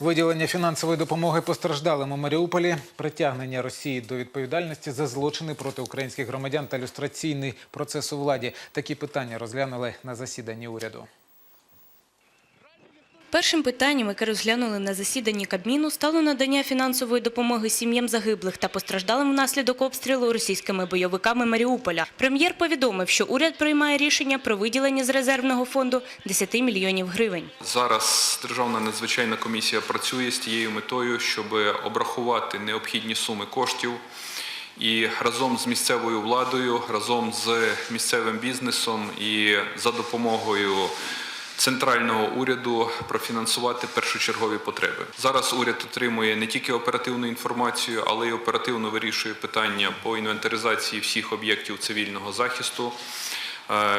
Виділення фінансової допомоги постраждалим у Маріуполі, притягнення Росії до відповідальності за злочини проти українських громадян та люстраційний процес у владі. Такі питання розглянули на засіданні уряду. Першим питанням, яке розглянули на засіданні Кабміну, стало надання фінансової допомоги сім'ям загиблих та постраждалим внаслідок обстрілу російськими бойовиками Маріуполя. Прем'єр повідомив, що уряд приймає рішення про виділення з резервного фонду 10 мільйонів гривень. Зараз Державна надзвичайна комісія працює з тією метою, щоб обрахувати необхідні суми коштів і разом з місцевою владою, разом з місцевим бізнесом і за допомогою центрального уряду профінансувати першочергові потреби. Зараз уряд отримує не тільки оперативну інформацію, але й оперативно вирішує питання по інвентаризації всіх об'єктів цивільного захисту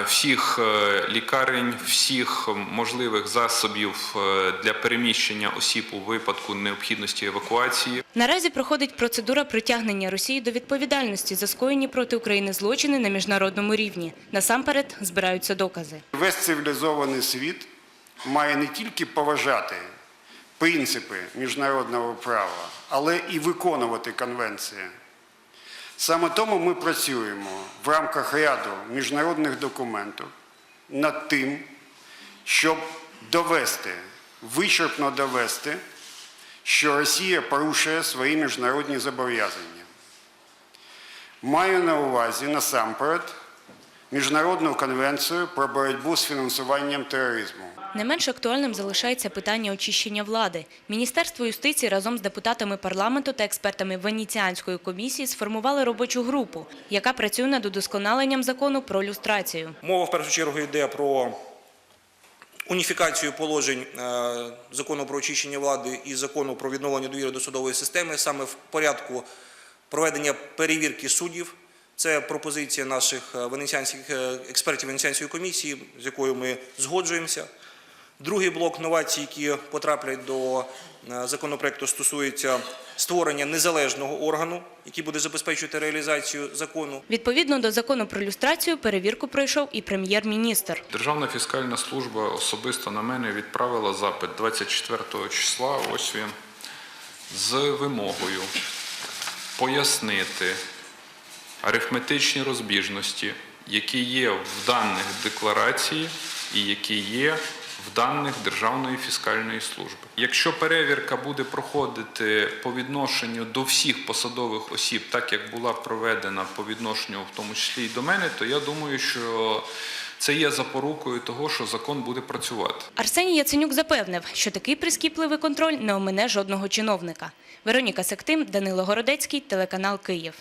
всіх е, лікарень, всіх можливих засобів е, для переміщення осіб у випадку необхідності евакуації. Наразі проходить процедура притягнення Росії до відповідальності за скоєні проти України злочини на міжнародному рівні. Насамперед збираються докази. Весь цивілізований світ має не тільки поважати принципи міжнародного права, але і виконувати конвенції. Саме тому ми працюємо в рамках ряду міжнародних документів над тим, щоб довести, вичерпно довести, що Росія порушує свої міжнародні зобов'язання. Маю на увазі насамперед Міжнародну конвенцію про боротьбу з фінансуванням тероризму. Не менш актуальним залишається питання очищення влади. Міністерство юстиції разом з депутатами парламенту та експертами Венеціанської комісії сформували робочу групу, яка працює над удосконаленням закону про люстрацію. Мова в першу чергу йде про уніфікацію положень е, закону про очищення влади і закону про відновлення довіри до судової системи саме в порядку проведення перевірки суддів. Це пропозиція наших е, венеціанських е, експертів Венеціанської комісії, з якою ми згоджуємося. Другий блок новацій, які потраплять до е, законопроекту, стосується створення незалежного органу, який буде забезпечувати реалізацію закону. Відповідно до закону про люстрацію перевірку пройшов і прем'єр-міністр. Державна фіскальна служба особисто на мене відправила запит 24 числа. Ось він з вимогою пояснити арифметичні розбіжності, які є в даних декларації і які є в даних Державної фіскальної служби. Якщо перевірка буде проходити по відношенню до всіх посадових осіб, так як була проведена по відношенню, в тому числі і до мене, то я думаю, що це є запорукою того, що закон буде працювати. Арсеній Яценюк запевнив, що такий прискіпливий контроль не омине жодного чиновника. Вероніка Сектим, Данило Городецький, телеканал Київ.